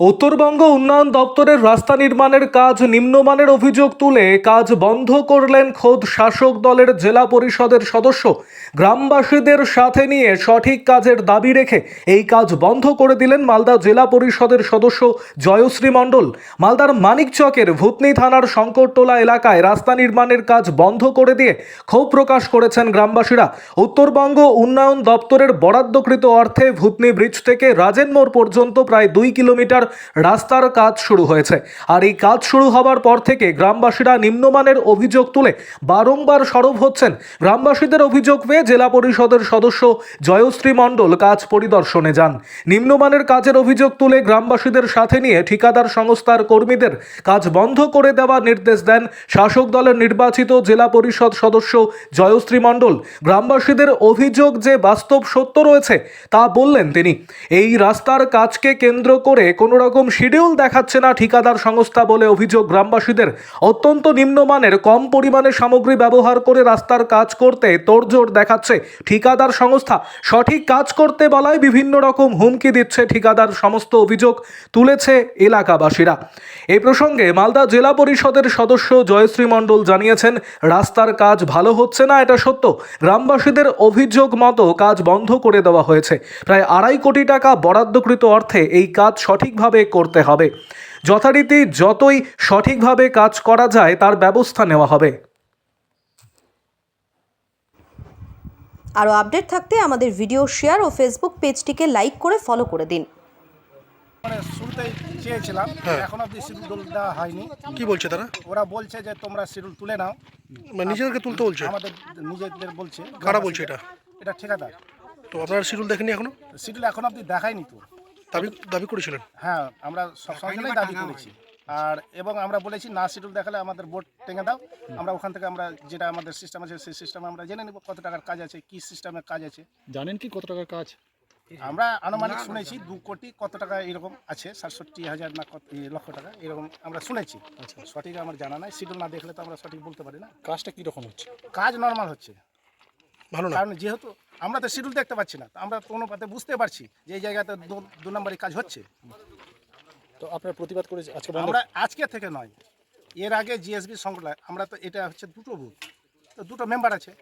উত্তরবঙ্গ উন্নয়ন দপ্তরের রাস্তা নির্মাণের কাজ নিম্নমানের অভিযোগ তুলে কাজ বন্ধ করলেন খোদ শাসক দলের জেলা পরিষদের সদস্য। গ্রামবাসীদের সাথে নিয়ে সঠিক কাজের দাবি রেখে এই কাজ বন্ধ করে দিলেন মালদা জেলা পরিষদের সদস্য জয়শ্রী মণ্ডল। মালদার মানিকচকের ভূতনি থানার শঙ্করটোলা এলাকায় রাস্তা নির্মাণের কাজ বন্ধ করে দিয়ে ক্ষোভ প্রকাশ করেছেন গ্রামবাসীরা। উত্তরবঙ্গ উন্নয়ন দপ্তরের বরাদ্দকৃত অর্থে ভূতনি ব্রিজ থেকে রাজেন মোড় পর্যন্ত প্রায় দুই কিলোমিটার রাস্তার কাজ শুরু হয়েছে। আর এই কাজ শুরু হবার পর থেকে গ্রামবাসীরা নিম্নমানের অভিযোগ তুলে বারংবার সরব হচ্ছেন। গ্রামবাসীদের অভিযোগ পেয়ে জেলা পরিষদের সদস্য জয়শ্রী মণ্ডল কাজ পরিদর্শনে যান। নিম্নমানের কাজের অভিযোগ তুলে গ্রামবাসীদের সাথে নিয়ে ঠিকাদার সংস্থার কর্মীদের কাজ বন্ধ করে দেওয়ার নির্দেশ দেন শাসক দলের নির্বাচিত জেলা পরিষদ সদস্য জয়শ্রী মণ্ডল। গ্রামবাসীদের অভিযোগ যে বাস্তব সত্য রয়েছে তা বললেন তিনি। এই রাস্তার কাজকে কেন্দ্র করে কোনো রকম শিডিউল দেখাচ্ছে না ঠিকাদার সংস্থা বলে অভিযোগ গ্রামবাসীদের। অত্যন্ত নিম্নমানের, কম পরিমাণে সামগ্রী ব্যবহার করে রাস্তার কাজ করতে তোড়জোড় দেখাচ্ছে ঠিকাদার সংস্থা। সঠিক কাজ করতে বলায় বিভিন্ন রকম হুমকি দিচ্ছে ঠিকাদার সমস্ত অভিযোগ তুলেছে এলাকাবাসীরা। এই প্রসঙ্গে মালদা জেলা পরিষদের সদস্য জয়শ্রী মণ্ডল জানিয়েছেন, রাস্তার কাজ ভালো হচ্ছে না, এটা সত্য। গ্রামবাসীদের অভিযোগ মতো কাজ বন্ধ করে দেওয়া হয়েছে। প্রায় আড়াই কোটি টাকা বরাদ্দকৃত অর্থে এই কাজ সঠিকভাবে করতে হবে। যথারীতি যতই সঠিকভাবে কাজ করা যায় তার ব্যবস্থা নেওয়া হবে। আরও আপডেট থাকতে আমাদের ভিডিও শেয়ার ও ফেসবুক পেজটিকে লাইক করে ফলো করে দিন। মানে শুরুতেই চেয়েছিলাম এখন অব্দি শিডিউল দেওয়া হয়নি। কি বলছে তারা? ওরা বলছে যে তোমরা শিডিউল তুলে নাও। মানে নিজেদেরকে তুলতে বলছে? আমাদের নিজেদের বলছে। কারা বলছে এটা? এটা ঠিকাদার। তো আপনারা শিডিউল দেখেনি এখনও? শিডিউল এখন অব্দি দেখায়নি তো। দাবি দাবি করেছিলেন? হ্যাঁ আমরা সবসময় দাবি করেছি। আর এবং আমরা বলেছি না শিডিউল দেখালে আমাদের বোর্ড টেঙে দাও। আমরা ওখান থেকে আমরা যেটা আমাদের সিস্টেম আছে সেই সিস্টেমে আমরা জেনে নেব কত টাকার কাজ আছে কি সিস্টেমে কাজ আছে। জানেন কি কত টাকার কাজ? আমরা আনুমানিক শুনেছি দু কোটি কত টাকা এরকম আছে সাতষট্টি হাজার না কত লক্ষ টাকা এরকম আমরা শুনেছি। আচ্ছা। সঠিক আমার জানা নাই শিডিউল না দেখলে তো আমরা সঠিক বলতে পারি না। কাজটা কি রকম হচ্ছে? কাজ নর্মাল হচ্ছে। ভালো না? কারণ যেহেতু আমরা তো শিডিউল দেখতে পাচ্ছি না। আমরা কোনো পাতে বুঝতে পারছি যে এই জায়গাতে দু- নম্বরই কাজ হচ্ছে। তো আপনার প্রতিবাদ করে আজকে আমরা আজকে থেকে নয় এর আগে জিএসবি সংগঠন আমরা তো এটা হচ্ছে দুটো বুথ তো দুটো মেম্বার আছে।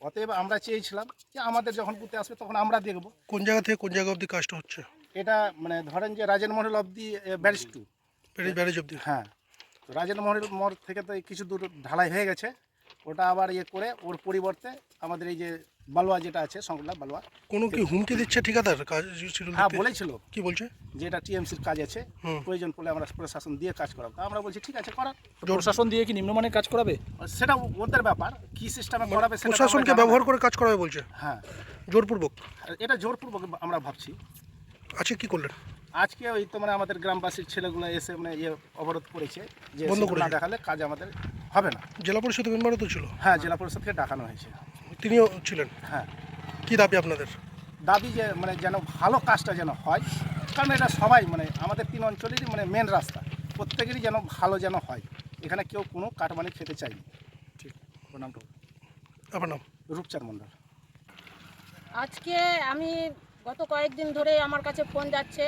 অতএব আমরা চেয়েছিলাম যে আমাদের যখন বুথে আসবে তখন আমরা দেখব কোন জায়গা থেকে কোন জায়গা অবধি কাজটা হচ্ছে? এটা মানে ধরেন যে রাজেন মহল অব্দি ব্যারিজ টু ব্যারেজ ব্যারেজ অবধি। হ্যাঁ রাজেন মহল মোড় থেকে তো কিছু দূর ঢালাই হয়ে গেছে। ওটা আবার ইয়ে করে ওর পরিবর্তে আমাদের এই যে বালুয়া যেটা আছে সংগঠন বালুয়া। কোনো কি হুমকি দিচ্ছে ঠিকাদার কাজ হ্যাঁ? বলেছিল। কি বলছে? যে এটা টিএমসির কাজ আছে প্রয়োজন পড়লে আমরা প্রশাসন দিয়ে কাজ করাবো। তা আমরা বলছি ঠিক আছে করার প্রশাসন দিয়ে কি নিম্নমানের কাজ করাবে? সেটা ওদের ব্যাপার কি সিস্টেমে করাবে সেটা তো আমরা প্রশাসনকে ব্যবহার করে কাজ করাবে বলছে? হ্যাঁ। জোরপূর্বক? আর এটা জোরপূর্বক আমরা ভাবছি। আচ্ছা কি করলেন? আজকে ওই তো মানে আমাদের গ্রামবাসীর ছেলেগুলো এসে মানে ইয়ে অবরোধ করেছে যে বন্ধ না দেখালে কাজ আমাদের হবে না। জেলা পরিষদ মেম্বারও তো ছিল। হ্যাঁ জেলা পরিষদকে ডাকানো হয়েছে। তিনিও ছিলেন। হ্যাঁ। কি দাবি আপনাদের? দাবি যে মানে যেন ভালো কাজটা যেন হয় কারণ এটা সবাই মানে আমাদের তিন অঞ্চলেরই মানে মেন রাস্তা। প্রত্যেকেরই যেন ভালো যেন হয়। এখানে কেউ কোনো কাটমানি খেতে চায়নি। আপনার নামটা। আপনার নাম? রূপচার মণ্ডল। আজকে আমি গত কয়েকদিন ধরে আমার কাছে ফোন যাচ্ছে।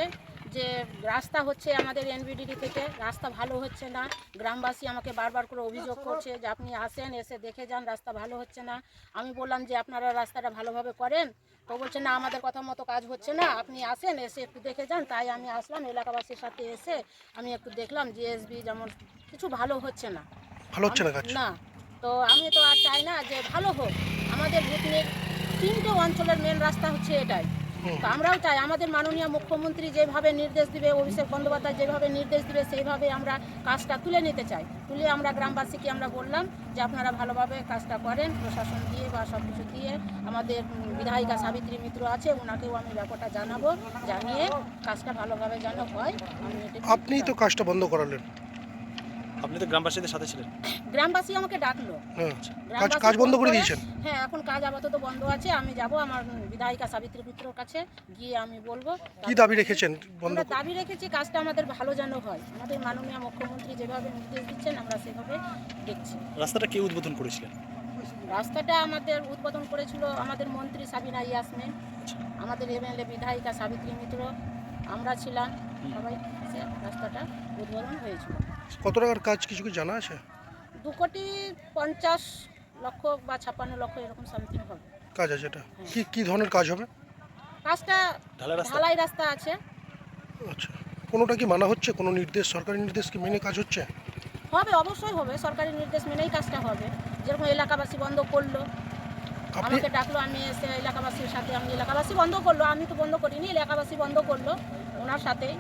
যে রাস্তা হচ্ছে আমাদের এনবিডিডি থেকে রাস্তা ভালো হচ্ছে না। গ্রামবাসী আমাকে বারবার করে অভিযোগ করছে যে আপনি আসেন এসে দেখে যান রাস্তা ভালো হচ্ছে না। আমি বললাম যে আপনারা রাস্তাটা ভালোভাবে করেন? তো বলছে না আমাদের কথা মতো কাজ হচ্ছে না। আপনি আসেন এসে একটু দেখে যান। তাই আমি আসলাম এলাকাবাসীর সাথে এসে আমি একটু দেখলাম যে জিএসবি যেমন কিছু ভালো হচ্ছে না। ভালো হচ্ছে না না। তো আমি তো আর চাই না যে ভালো হোক। আমাদের ভূতনির তিনটে অঞ্চলের মেন রাস্তা হচ্ছে এটাই। তো আমরাও চাই আমাদের মাননীয় মুখ্যমন্ত্রী যেভাবে নির্দেশ দিবে অভিষেক বন্দ্যোপাধ্যায় যেভাবে নির্দেশ দিবে সেইভাবে আমরা কাজটা তুলে নিতে চাই। তুলে আমরা গ্রামবাসীকে আমরা বললাম যে আপনারা ভালোভাবে কাজটা করেন প্রশাসন দিয়ে বা সব কিছু দিয়ে। আমাদের বিধায়িকা সাবিত্রী মিত্র আছে ওনাকেও আমি ব্যাপারটা জানাব জানিয়ে কাজটা ভালোভাবে যেন হয়। আপনিই তো কাজটা বন্ধ করালেন। আপনি তো গ্রামবাসীদের সাথে ছিলেন। গ্রামবাসী আমাকে ডাকলো। হ্যাঁ কাজ গ্রামবাসী কাজ বন্ধ করে দিয়েছেন? হ্যাঁ এখন কাজ আপাতত বন্ধ আছে আমি যাব আমার বিধায়িকা সাবিত্রী পুত্রর কাছে গিয়ে আমি বলব। কি দাবি রেখেছেন বন্ধ আমরা দাবি রেখেছি কাজটা আমাদের ভালো যেন হয়। আমাদের মাননীয় মুখ্যমন্ত্রী যেভাবে নির্দেশ দিচ্ছেন আমরা সেভাবে দেখছি। রাস্তাটা কে উদ্বোধন করেছিলেন? রাস্তাটা আমাদের উদ্বোধন করেছিল আমাদের মন্ত্রী সাবিনা ইয়াসমিন আমাদের এমএলএ বিধায়িকা সাবিত্রী মিত্র আমরা ছিলাম। সবাই রাস্তাটা উদ্বোধন হয়েছিল। কত টাকার কাজ কিছু কি জানা আছে? দু কোটি পঞ্চাশ লক্ষ বা ছাপ্পান্ন লক্ষ এরকম সামথিং হবে। কাজ আছে এটা। কি কি ধরনের কাজ হবে? কাজটা ঢালাই রাস্তা? আছে। আচ্ছা। কোনোটা কি মানা হচ্ছে? কোনো নির্দেশ সরকারি নির্দেশ কি মেনে কাজ হচ্ছে? হবে অবশ্যই হবে। সরকারি নির্দেশ মেনেই কাজটা হবে। যেরকম এলাকাবাসী বন্ধ করল আমাকে ডাকলো আমি এসে এলাকাবাসীর সাথে আমি এলাকাবাসী বন্ধ করল আমি তো বন্ধ করিনি এলাকাবাসী বন্ধ করল। ওনার সাথেই।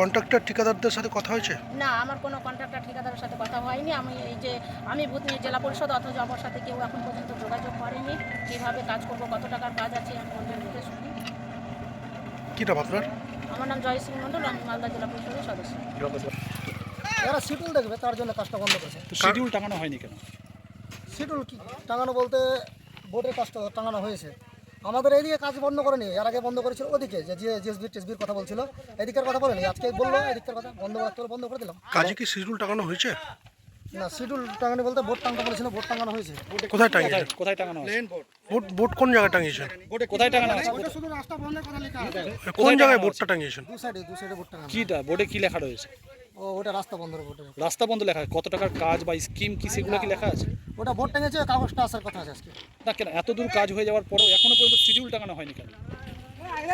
কন্ট্রাক্টর ঠিকাদারদের সাথে কথা হয়েছে? না আমার কোনো কন্ট্রাক্টর ঠিকাদারের সাথে কথা হয়নি। আমি এই যে আমি ভূতনি জেলা পরিষদ অথচ আমার সাথে কেউ এখন পর্যন্ত যোগাযোগ করেনি। কীভাবে কাজ করব কত টাকার কাজ আছে আমি অন্যের মুখে শুনি। কি নাম আপনার? আমার নাম জয়শ্রী মণ্ডল আমি মালদা জেলা পরিষদের সদস্য। এরা শিডিউল দেখবে তার জন্য কাজটা বন্ধ করেছে। শিডিউল টাঙানো হয়নি কেন? শিডিউল কি? টাঙানো বলতে বোর্ডের কাজটা টাঙানো হয়েছে। আমাদের এইদিকে কাজ বন্ধ করেনি। এর আগে বন্ধ করেছিল ওদিকে যে যে জেসবি টেসবির কথা বলছিল। এদিকের কথা বলেনি আজকে বলল এদিকের কথা বন্ধ রাখতে বন্ধ করে দিলাম। কাজে কি শিডিউল টাঙানো হয়েছে? না শিডিউল টাঙানো বলতে বোর্ড টাঙানো বলেছিল বোর্ড টাঙানো হয়েছে। কোথায় টাঙিয়েছেন কোথায় কোথায় টাঙানো আছে বোর্ড বোর্ড বোর্ড কোন জায়গায় টাঙিয়েছেন কোথায় টাঙানো আছে শুধু রাস্তা বন্ধের কথা লেখা আছে। কোন জায়গায় বোর্ডটা টাঙিয়েছেন? দু সাইডে দু সাইডে বোর্ড টাঙানো। কিটা? বোর্ডে কি লেখা রয়েছে? ও ওটা রাস্তা বন্ধ বোর্ডে রাস্তা। বন্ধ লেখা কত টাকার কাজ বা স্কিম কি সেগুলো কি লেখা আছে? ওটা বোর্ড টাঙিয়েছে কাগজটা আসার কথা আছে আজকে। না কেন এত দূর কাজ হয়ে যাওয়ার পরেও এখনও পর্যন্ত শিডিউল টাঙানো হয়নি কেন?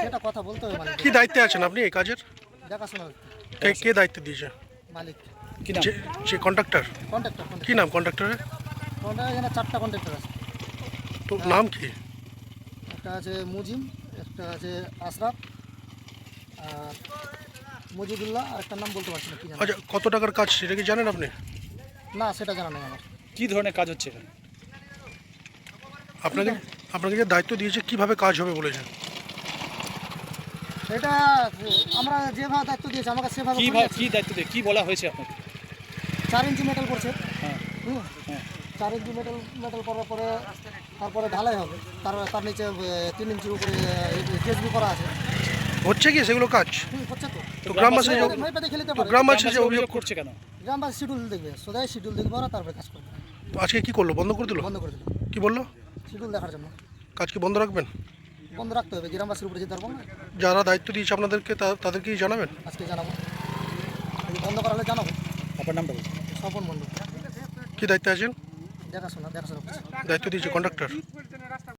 সেটা কথা বলতে হবে মালিক কি দায়িত্বে আছেন আপনি এই কাজের? দেখাশোনা কে কে দায়িত্ব দিয়েছে? মালিক। কি নাম? যে যে কন্ট্রাক্টর কন্ট্রাক্টর কি নাম কন্ট্রাক্টরের কন্ট্রাক্টর এখানে চারটা কন্ট্রাক্টর আছে। তো নাম কি? একটা আছে মুজিম একটা আছে আশরাফ আর মুজিবুল্লাহ আর একটা নাম বলতে পারছি না কি জানি। আচ্ছা কত টাকার কাজ? সেটা কি জানেন আপনি? না সেটা জানা নেই আমার। কি ধরনের কাজ হচ্ছে এখানে? আপনাকে আপনাকে যে দায়িত্ব দিয়েছে কীভাবে কাজ হবে বলেছেন? সেটা আমরা যেভাবে দায়িত্ব দিয়েছি আমাকে সেভাবে কি ভা- কি দায়িত্ব দিয়ে কি বলা হয়েছে আপনাকে? চার ইঞ্চি মেটাল করছে। হ্যাঁ। হুম? হ্যাঁ। চার ইঞ্চি মেটাল মেটাল করার পরে তারপরে ঢালাই হবে। তার তার নিচে আহ, তিন ইঞ্চির উপরে জেসবি করা আছে। হচ্ছে কি সেগুলো কাজ? হুম হচ্ছে তো। তো গ্রামবাসী গ্রামবাসী যে অভিযোগ করছে কেন? গ্রামবাসী শিডিউল দেখবে শিডিউল দেখবে ওরা তারপরে কাজ করবে। তো আজকে কি করল? বন্ধ করে দিল? বন্ধ করে দিল। কি বলল? শিডিউল দেখার জন্য। কাজ কি বন্ধ রাখবেন? বন্ধ রাখতে হবে। গ্রামবাসীর উপরে যেতে পারব না। যারা দায়িত্ব দিয়েছে আপনাদেরকে তা- তাদেরকেই জানাবেন? আজকে জানাব। বন্ধ করা হলে জানাব। আপনার নামটা বলুন। স্বপন মণ্ডল। কি দায়িত্বে আছেন? দেখাশোনা দেখাশোনা দায়িত্ব দিয়েছে কন্ডাক্টর